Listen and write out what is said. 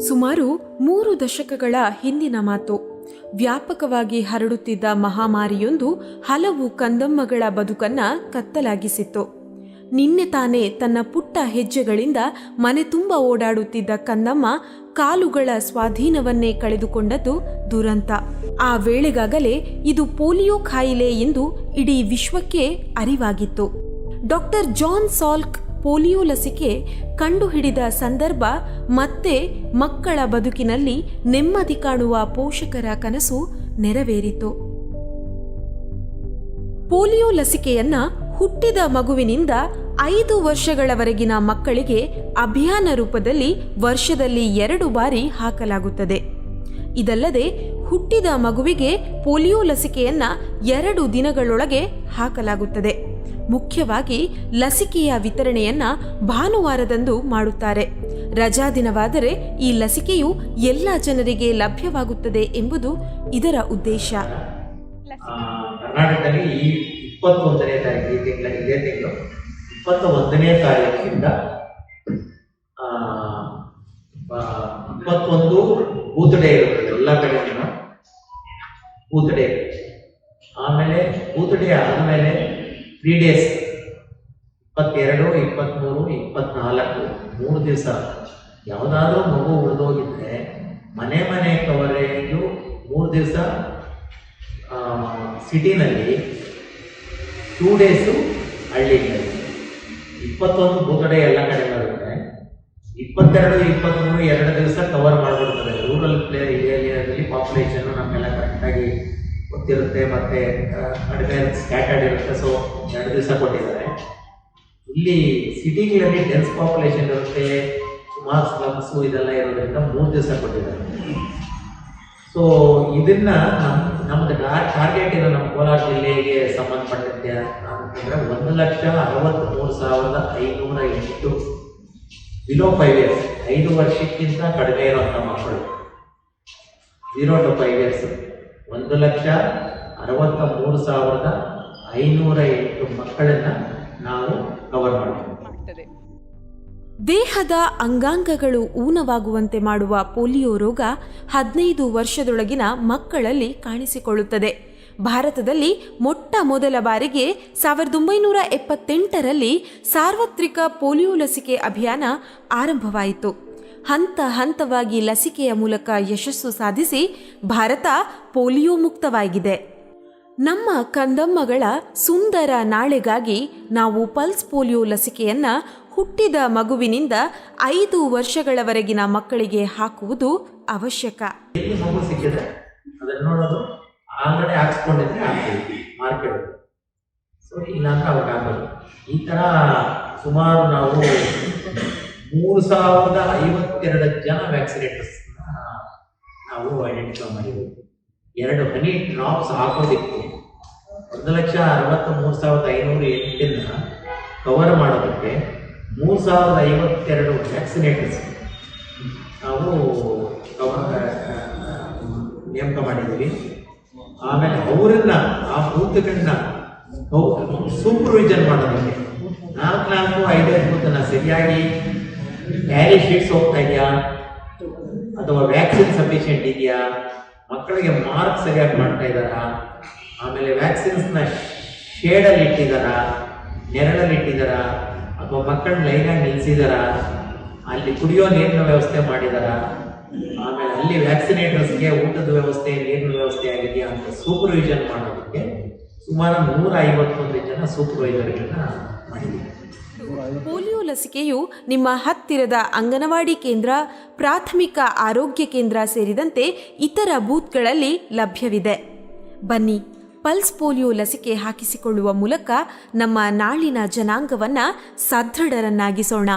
ಸುಮಾರು ಮೂರು ದಶಕಗಳ ಹಿಂದಿನ ಮಾತು. ವ್ಯಾಪಕವಾಗಿ ಹರಡುತ್ತಿದ್ದ ಮಹಾಮಾರಿಯೊಂದು ಹಲವು ಕಂದಮ್ಮಗಳ ಬದುಕನ್ನ ಕತ್ತಲಾಗಿಸಿತ್ತು. ನಿನ್ನೆ ತಾನೇ ತನ್ನ ಪುಟ್ಟ ಹೆಜ್ಜೆಗಳಿಂದ ಮನೆ ತುಂಬ ಓಡಾಡುತ್ತಿದ್ದ ಕಂದಮ್ಮ ಕಾಲುಗಳ ಸ್ವಾಧೀನವನ್ನೇ ಕಳೆದುಕೊಂಡದ್ದು ದುರಂತ. ಆ ವೇಳೆಗಾಗಲೇ ಇದು ಪೋಲಿಯೋ ಖಾಯಿಲೆ ಎಂದು ಇಡೀ ವಿಶ್ವಕ್ಕೆ ಅರಿವಾಗಿತ್ತು. ಡಾಕ್ಟರ್ ಜಾನ್ ಸಾಲ್ಕ್ ಪೋಲಿಯೋ ಲಸಿಕೆ ಕಂಡುಹಿಡಿದ ಸಂದರ್ಭ ಮತ್ತೆ ಮಕ್ಕಳ ಬದುಕಿನಲ್ಲಿ ನೆಮ್ಮದಿ ಕಾಣುವ ಪೋಷಕರ ಕನಸು ನೆರವೇರಿತು. ಪೋಲಿಯೋ ಲಸಿಕೆಯನ್ನ ಹುಟ್ಟಿದ ಮಗುವಿನಿಂದ ಐದು ವರ್ಷಗಳವರೆಗಿನ ಮಕ್ಕಳಿಗೆ ಅಭಿಯಾನ ರೂಪದಲ್ಲಿ ವರ್ಷದಲ್ಲಿ ಎರಡು ಬಾರಿ ಹಾಕಲಾಗುತ್ತದೆ. ಇದಲ್ಲದೆ ಹುಟ್ಟಿದ ಮಗುವಿಗೆ ಪೋಲಿಯೋ ಲಸಿಕೆಯನ್ನ ಎರಡು ದಿನಗಳೊಳಗೆ ಹಾಕಲಾಗುತ್ತದೆ. ಮುಖ್ಯವಾಗಿ ಲಸಿಕೆಯ ವಿತರಣೆಯನ್ನ ಭಾನುವಾರದಂದು ಮಾಡುತ್ತಾರೆ. ರಜಾ ದಿನವಾದರೆ ಈ ಲಸಿಕೆಯು ಎಲ್ಲ ಜನರಿಗೆ ಲಭ್ಯವಾಗುತ್ತದೆ ಎಂಬುದು ಇದರ ಉದ್ದೇಶ. ಕರ್ನಾಟಕದಲ್ಲಿ ಈ ಇಪ್ಪತ್ತೊಂದನೇ ತಾರೀಕು ಈ ತಿಂಗಳ, ಇದೇ ತಿಂಗಳು ಇಪ್ಪತ್ತ ಒಂದನೇ ತಾರೀಕಿಂದ ಇಪ್ಪತ್ತೊಂದು ಬೂತ್ ಡೇ ಎಲ್ಲ ಕಡೆನೂ ಬೂತ್ ಆಮೇಲೆ ಬೂತ್ ಡೇ ಆದಮೇಲೆ ತ್ರೀ ಡೇಸ್ ಇಪ್ಪತ್ತೆರಡು ಇಪ್ಪತ್ತ್ಮೂರು ಇಪ್ಪತ್ನಾಲ್ಕು, ಮೂರು ದಿವಸ. ಯಾವುದಾದ್ರೂ ಮಗು ಉಳಿದೋಗಿದ್ರೆ ಮನೆ ಮನೆ ಕವರೇಜು ಮೂರು ದಿವಸ ಸಿಟಿನಲ್ಲಿ ಟೂ ಡೇಸು ಹಳ್ಳಿಗಳಲ್ಲಿ ಇಪ್ಪತ್ತೊಂದು ಭೂತಡೆ ಎಲ್ಲ ಕಡೆ ಬರುತ್ತೆ ಇಪ್ಪತ್ತೆರಡು ಇಪ್ಪತ್ತ್ಮೂರು ಎರಡು ದಿವಸ ಕವರ್ ಮಾಡಿಬಿಡ್ತಾರೆ ರೂರಲ್ ಪ್ಲೇ ಏರಿಯಾದಲ್ಲಿ ಪಾಪ್ಯುಲೇಷನ್ ನಮ್ಮೆಲ್ಲ ಕರೆಕ್ಟಾಗಿ ಗೊತ್ತಿರುತ್ತೆ, ಮತ್ತು ಕಡಿಮೆ ಸ್ಕ್ಯಾಟರ್ಡ್ ಇರುತ್ತೆ. ಸೊ ಎರಡು ದಿವಸ ಕೊಟ್ಟಿದ್ದಾರೆ. ಇಲ್ಲಿ ಸಿಟಿಗಳಲ್ಲಿ ಡೆನ್ಸ್ ಪಾಪ್ಯುಲೇಷನ್ ಇರುತ್ತೆ, ಸುಮಾರು ಸ್ಲಮ್ಸು ಇದೆಲ್ಲ ಇರೋದ್ರಿಂದ ಮೂರು ದಿವಸ ಕೊಟ್ಟಿದ್ದಾರೆ. ಸೊ ಇದನ್ನ ನಮ್ಮ ನಮ್ದು ಟಾರ್ಗೆಟ್ ಇರೋ ನಮ್ಮ ಕೋಲಾರ ಜಿಲ್ಲೆಗೆ ಸಂಬಂಧಪಟ್ಟಂತೆ ಅಂತಂದ್ರೆ ಒಂದು ಲಕ್ಷ ಅರವತ್ತ್ಮೂರು ಸಾವಿರದ ಐನೂರ ಎಂಟು. ಬಿಲೋ ಫೈವ್ ಇಯರ್ಸ್ ಐದು ವರ್ಷಕ್ಕಿಂತ ಕಡಿಮೆ ಇರುವಂಥ ಮಕ್ಕಳು. ಝೀರೋ ಟು ಫೈವ್ ಇಯರ್ಸ್ ಒಂದು ಲಕ್ಷ ಅರವತ್ತ ಮೂರು ಸಾವಿರದ ಐನೂರ ಎಂಟು ಮಕ್ಕಳನ್ನ ನಾವು ಕವರ್ ಮಾಡ್ತೀವಿ. ದೇಹದ ಅಂಗಾಂಗಗಳು ಊನವಾಗುವಂತೆ ಮಾಡುವ ಪೋಲಿಯೋ ರೋಗ ಹದಿನೈದು ವರ್ಷದೊಳಗಿನ ಮಕ್ಕಳಲ್ಲಿ ಕಾಣಿಸಿಕೊಳ್ಳುತ್ತದೆ. ಭಾರತದಲ್ಲಿ ಮೊಟ್ಟ ಮೊದಲ ಬಾರಿಗೆ ಸಾವಿರದ ಒಂಬೈನೂರ ಎಪ್ಪತ್ತೆಂಟರಲ್ಲಿ ಸಾರ್ವತ್ರಿಕ ಪೋಲಿಯೋ ಲಸಿಕೆ ಅಭಿಯಾನ ಆರಂಭವಾಯಿತು. ಹಂತ ಹಂತವಾಗಿ ಲಸಿಕೆಯ ಮೂಲಕ ಯಶಸ್ಸು ಸಾಧಿಸಿ ಭಾರತ ಪೋಲಿಯೋ ಮುಕ್ತವಾಗಿದೆ. ನಮ್ಮ ಕಂದಮ್ಮಗಳ ಸುಂದರ ನಾಳೆಗಾಗಿ ನಾವು ಪಲ್ಸ್ ಪೋಲಿಯೋ ಲಸಿಕೆಯನ್ನ ಹುಟ್ಟಿದ ಮಗುವಿನಿಂದ ಐದು ವರ್ಷಗಳವರೆಗಿನ ಮಕ್ಕಳಿಗೆ ಹಾಕುವುದು ಅವಶ್ಯಕ. ಈ ಥರ ಸುಮಾರು ನಾವು ಮೂರು ಸಾವಿರದ ಐವತ್ತೆರಡು ಜನ ವ್ಯಾಕ್ಸಿನೇಟರ್ಸ್ ನಾವು ಐಡೆಂಟಿಫೈ ಮಾಡಿದ್ದೀವಿ ಎರಡು ಹನಿ ಡ್ರಾಪ್ಸ್ ಹಾಕೋದಿತ್ತು. ಒಂದು ಲಕ್ಷ ಅರವತ್ತ ಮೂರು ಸಾವಿರದ ಐನೂರು ಎಂಟನ್ನ ಕವರ್ ಮಾಡೋದಕ್ಕೆ ಮೂರು ಸಾವಿರದ ಐವತ್ತೆರಡು ವ್ಯಾಕ್ಸಿನೇಟರ್ಸ್ ನಾವು ಕವರ್ ನೇಮಕ ಮಾಡಿದ್ದೀವಿ. ಆಮೇಲೆ ಅವರನ್ನ, ಆ ಬೂತ್ಗಳನ್ನ ಸೂಪರ್ವಿಷನ್ ಮಾಡೋದಕ್ಕೆ ನಾಲ್ಕು ನಾಲ್ಕು ಐದೈದು ಬೂತನ್ನ ಸರಿಯಾಗಿ ಕ್ಯಾರಿ ಶೀಟ್ಸ್ ಹೋಗ್ತಾ ಇದೆಯಾ? ಅಥವಾ ವ್ಯಾಕ್ಸಿನ್ ಸಫಿಷಿಯೆಂಟ್ ಇದೆಯಾ? ಮಕ್ಕಳಿಗೆ ಮಾರ್ಕ್ ಸರಿಯಾಗಿ ಮಾಡ್ತಾ ಇದ್ದಾರಾ? ಆಮೇಲೆ ವ್ಯಾಕ್ಸಿನ್ಸ್ನ ಶೇಡಲ್ಲಿ ಇಟ್ಟಿದ್ದಾರಾ? ನೆರಳಲ್ಲಿ ಇಟ್ಟಿದ್ದಾರಾ? ಅಥವಾ ಮಕ್ಕಳನ್ನ ಲೈನಾಗಿ ನಿಲ್ಲಿಸಿದಾರಾ ಅಲ್ಲಿ ಕುಡಿಯೋ ನೀರಿನ ವ್ಯವಸ್ಥೆ ಮಾಡಿದಾರಾ ಆಮೇಲೆ ಅಲ್ಲಿ ವ್ಯಾಕ್ಸಿನೇಟರ್ಸ್ಗೆ ಊಟದ ವ್ಯವಸ್ಥೆ, ನೀರಿನ ವ್ಯವಸ್ಥೆ ಆಗಿದೆಯಾ ಅಂತ ಸೂಪರ್ವಿಷನ್ ಮಾಡೋದಕ್ಕೆ ಸುಮಾರು ನೂರ ಐವತ್ತೊಂದು ಜನ ಸೂಪರ್ವೈಸರ್ಗಳನ್ನ ಮಾಡಿದ್ದೀವಿ ಪೋಲಿಯೋ ಲಸಿಕೆಯು ನಿಮ್ಮ ಹತ್ತಿರದ ಅಂಗನವಾಡಿ ಕೇಂದ್ರ, ಪ್ರಾಥಮಿಕ ಆರೋಗ್ಯ ಕೇಂದ್ರ ಸೇರಿದಂತೆ ಇತರ ಬೂತ್ಗಳಲ್ಲಿ ಲಭ್ಯವಿದೆ. ಬನ್ನಿ, ಪಲ್ಸ್ ಪೋಲಿಯೋ ಲಸಿಕೆ ಹಾಕಿಸಿಕೊಳ್ಳುವ ಮೂಲಕ ನಮ್ಮ ನಾಳಿನ ಜನಾಂಗವನ್ನು ಸದೃಢರನ್ನಾಗಿಸೋಣ.